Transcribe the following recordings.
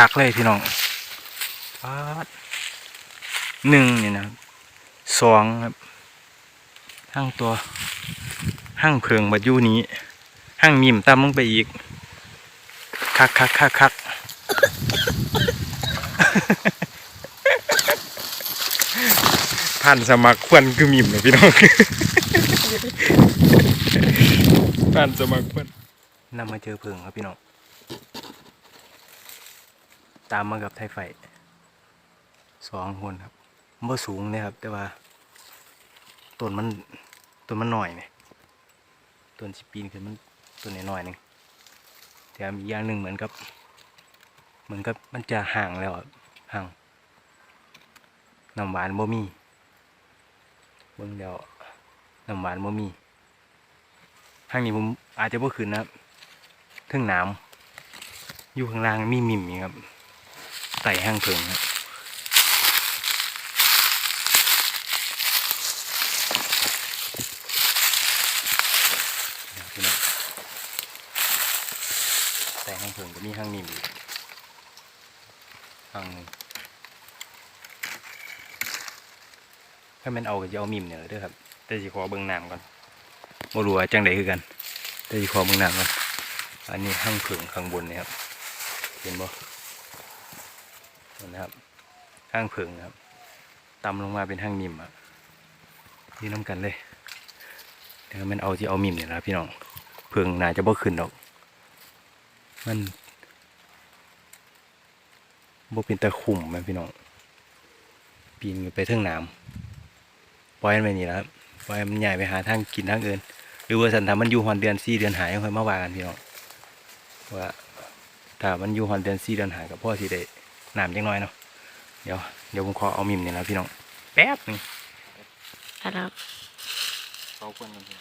คักๆเลยพี่น้องปาดหนึ่งนี่นะครับสองครับห้างตัวห้างเพิงบัดอยูนี้ห้างมิมตามลงไปอีก คักคักคักคักท่านสมัครควนคือมิมนะพี่น้องท่านสมัครควนนำมาเจอเพิงครับพี่น้อง ตามมากับไทยไฟสองคนครับบ่สูงเลยครับ แต่ว่าต้นมันต้นมันหน่อยไหมต้นสิปีนขึ้นมันต้นน้อยหนึ่งแถมอีกอย่างหนึ่งเหมือนกับ เหมือนกับมันจะห่างแล้วอะห่างน้ำหวานบ่มีเบิ่งแล้วน้ำหวานบ่มีห้างนี้ผมอาจจะบ่ขึ้นนะครับเทึงน้ำอยู่ข้างล่างมีมิมอยู่ครับ ไต่ห้างเพิงครับไต่ห้างเพิงก็มีห้างนิ่มอยู่ห้างนึงถ้ามันเอาก็จะเอามิมเนี่ยเด้อครับ แต่สิขอเบิ่งน้ำก่อนบ่รู้ว่าจังใดคือกัน แต่สิขอเบิ่งน้ำก่อน อันนี้ห้างเพิงข้างบนนี่ครับ เห็นบ่ นะครับห้างเพิงนะครับตำลงมาเป็นห้างมิมอะนี่น้ำกันเลยเดี๋ยวมันเอาที่เอามิมเนี่ยนะพี่น้องเพิงน่าจะบ่ขึ้นดอก มันบ่เป็นตะขุ่มแม่พี่น้องปีนขึ้นไปเทิงน้ำปล่อยมันไปนี่นะครับปล่อยมันใหญ่ไปหาทางกินทางอื่นหรือว่าสันทามันอยู่หอนเดือนสี่เดือนหายค่อยมาว่ากันพี่น้องว่าถ้ามันอยู่หอนเดือนสี่เดือนหายกับพ่อสิได้ น้ำจังน้อยเนาะเดี๋ยวเดี๋ยวผมขอเอามิมเนี่ยนะพี่น้องแป๊บหนึงครับเขาควรกันพี่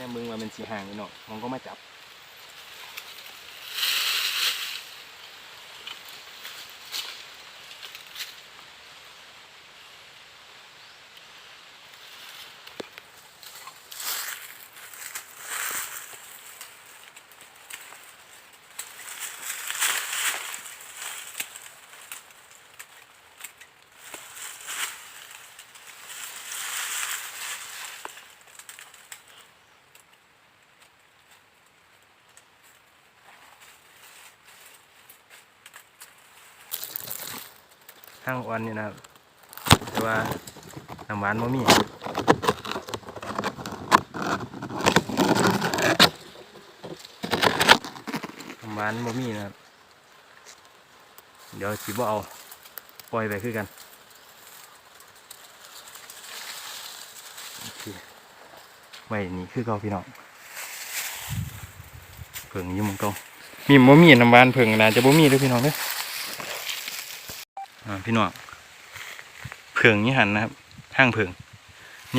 เนี่ยมึงว่ามันสีห่างนี่เนาะมันก็มาจับางอ่อนนี่นะครับ แต่ว่าน้ำหวานบ่มีน้ำหวานบ่มีนะครับ เดี๋ยวสิบเอาปล่อยไปคือกันไว้นี่คือเก่าพี่น้องเพิ่งยุ่หมองเก่ามีบ่มีน้ำหวานเพิ่งน่าจะบ่มีด้วยพี่น้องเด้ออ่า พี่น้องเพิงนี่หันนะครับห้างเพิง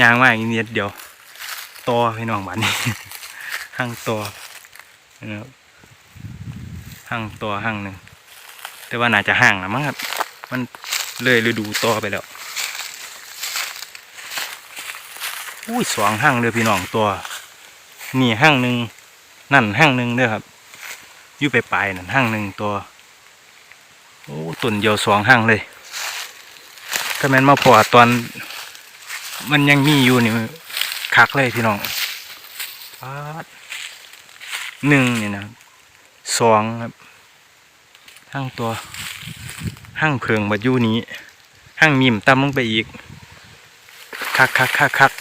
ยางมากนิดเดียวตอพี่น้องบ้านนี้ห้างตอนะครับห้างตอห้างหนึ่งแต่ว่าน่าจะห่างนะมั้งครับ มันเลยฤดูตอไปแล้วอุ้ยสองห้างเลยพี่น้องตัวนี่ห้างหนึ่งนั่นห้างหนึ่งเด้อครับยู่ไปปลายนั่นห้างหนึ่งตัวโอ้ตุ่นเดียวสองห้างเลย ถ้าแม่นมาพอตอน มันยังมีอยู่นี่คักเลยพี่น้องปาดหนึ่งนี่นะสองครับห้างตัวห้างเพิงบัดอยูนี้ห้างมิมตามลงไปอีก คักคักคักคัก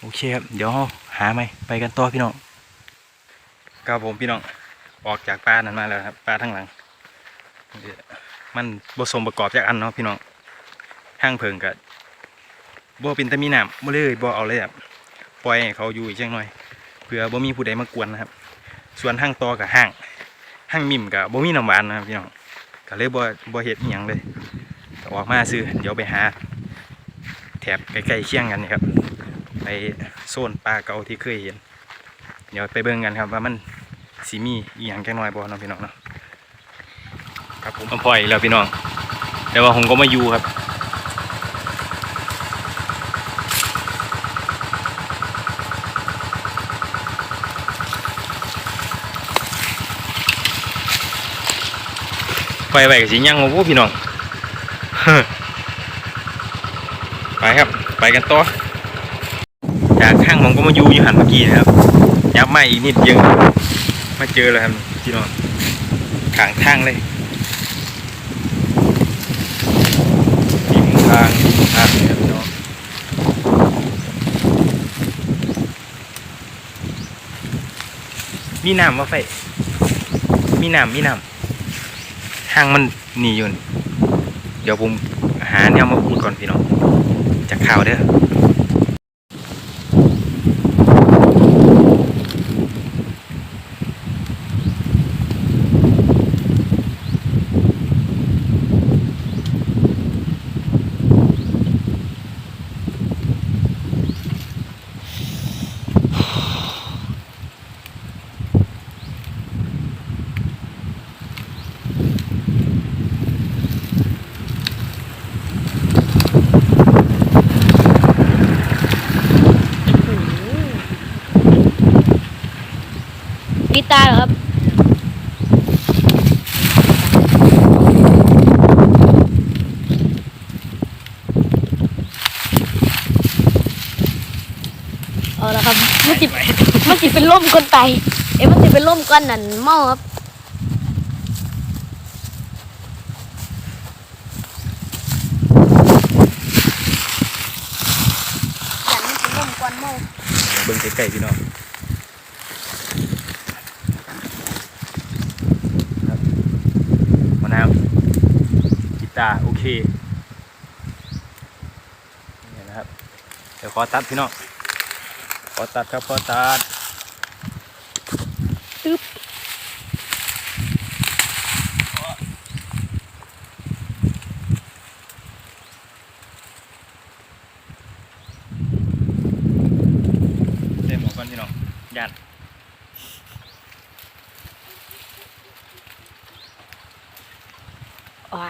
โอเคครับ เดี๋ยวเราหาไหมไปกันต่อพี่น้องครับผมพี่น้องออกจากป่านั้นมาแล้วครับป่าทั้งหลัง มันผสมประกอบจากอันเนาะพี่น้องห้างเพิงกับบ่เป็นตะมีน้ำบ่เลยบ่เอาเลยครับปล่อยเขาอยู่อีกจังหน่อยเพื่อบ่มีผู้ใดมากวนนะครับ ส่วนห้างตอกับห้างห้างมิมกับบ่มีน้ำหวานนะครับพี่น้องก็เลยบ่บ่เฮ็ดอิหยังเลยออกมาซื้อเดี๋ยวไปหา แถบใกล้ๆเคียงกันนี่ครับไปโซนปลาเก่าที่เคยเห็น เดี๋ยวไปเบิ่งกันครับว่ามันสีมีอีหยังจังน้อยบ่เนาะพี่น้องเนาะ ครับผมมาพ่อยแล้วพี่น้อง แต่ว่าผมก็มาอยู่ครับไปไปกับสิยังมาพูพี่น้อง ไปครับ ไปกันต่อจากข้างผมก็มาอยู่อยู่หันเมื่อกี้นะครับยับมาอีกนิดยังมาเจอเลยครับพี่น้องขางทางเลยริมทางริมทางเลยครับพี่น้อง มีน้ำว่าไฟ มีน้ำมีน้ำห้างมันหนีอยู่ เดี๋ยวผมหาแนวมาพูดก่อนพี่น้องจากข่าวเด้อ ดีตาเหรอครับเอาละครับมันจิมันจิเป็นร่มก้นไตเอ้มันจิเป็นร่มก้อนนั่นเมาครับเบิ่งใกล้ๆพี่น้องครับมะนาว กีตาร์โอเคนี่นะครับ เดี๋ยวขอตัดพี่น้องขอตัดครับขอตัดตึ๊บเต็มหมดก่อนพี่น้องยันอ๋อ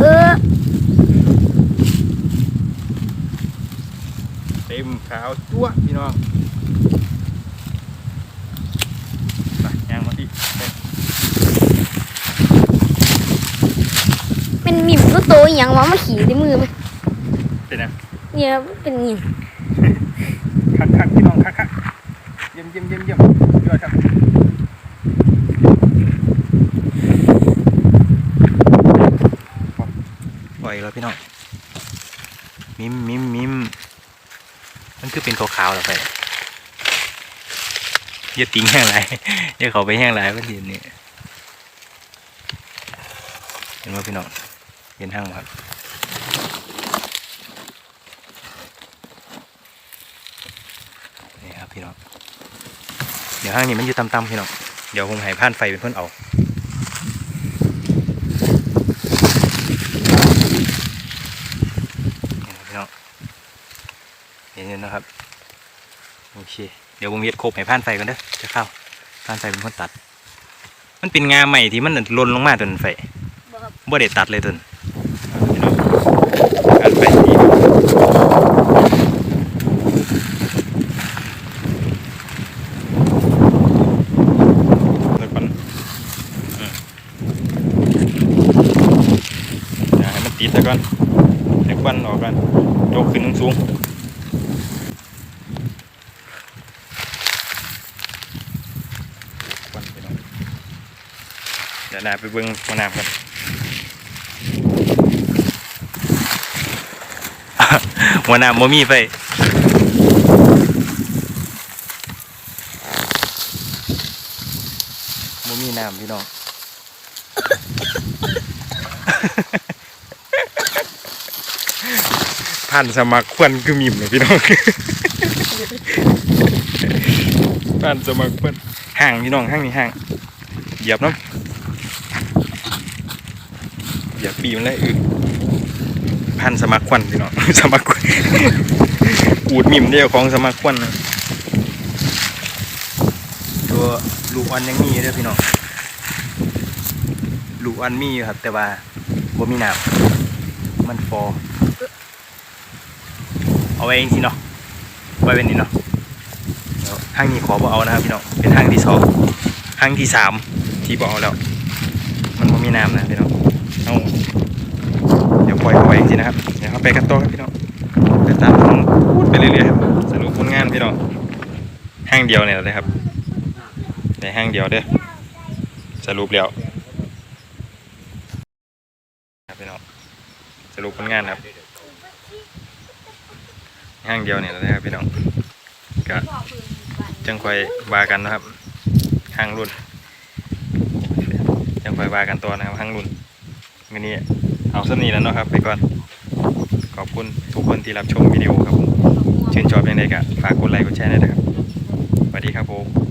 เออ เต็ม ขาวจั่วพี่น้องไปย่างมาที่เต็มเป็นหมิ่มก็โตอหย่างวะมาขี่ในมือไหมเป็นนะเนี่ยเป็นอหย่างคักคักพี่น้องคักคักเยี่ยมเยี่ยมเยี่ยมเยี่ยมยอดครับปล่อยแล้วพี่น้องมิมมิมมิม มันคือเป็นขาวๆหรอไปอย่าติ้งแห้งไรอย่าเขาไปแห้งไรเพื่อนเห็นนี่เห็นว่าพี่น้องเห็นห้างครับนี่ครับพี่น้องเดี๋ยวห้างนี้มันอยู่ต่ำๆพี่น้องเดี๋ยวผมให้ผ่านไฟเป็นเพื่อนเอา นี่นะครับพี่ นะครับ โอเค เดี๋ยวผมเฮ็ดโคบให้ผ่านไฟก่อนเด้อจะเข้าผ่านไฟเป็นคนตัด มันเป็นงาใหม่ที่มันหล่นลงมาตนไฟบ่ได้ตัดเลยตนั้นพี่น้องผ่านไฟดีแล้วกันติดซะก่อนให้ควันออกก่อนยกขึ้นสูงๆควันพี่น้องเดี๋ยวนาไปเบิ่งหัวหน้ากันหัวน้าบ่มีไฟบ่มีน้ำพี่น้องผ่านสมัครควันคือมิมเลยพี่น้องผ่านสมัครควันห่างพี่น้องห่างนี่ห่างเหยียบเนาะเหยียบปีมันเลยอึพันสมัครควันพี่น้องสมัครควันอูดมิมเดียวของสมัครควันนะตัวลูกอันยังมีเด้อพี่น้องลูกอันมีอยู่ครับ แต่ว่าบ่มีน้ำมันฟอเอาไว้เองสิเนาะไว้เป็นนี้เนาะเดี๋ยวห้างนี้ขอบ่เอานะครับพี่น้องเป็นห้างที่สองห้างที่สามที่บ่เอาแล้ว มันไม่มีน้ำนะพี่น้อง เอาเดี๋ยวปล่อยเอาไว้เองนะครับ เดี๋ยวเขาไปกันต่อครับพี่น้องไปตามพูดไปเรื่อยๆครับสรุปผลงานพี่น้องห้างเดียวเนี่ยเลยครับในห้างเดียวเด้อสรุปแล้วครับพี่น้องสรุปผลงานครับห้างเดียวเนี่ยนะครับพี่น้องก็จังค่อยวากันนะครับห้างรุ่นจังค่อยวากันตัวนะครับห้างรุ่น วันนี้เอาสักนี้แล้วเนาะครับ ไปก่อน ขอบคุณทุกคนที่รับชมวิดีโอครับผมชื่นชอบยังไงก็ฝากกดไลค์กดแชร์ด้วยนะครับสวัสดีครับผม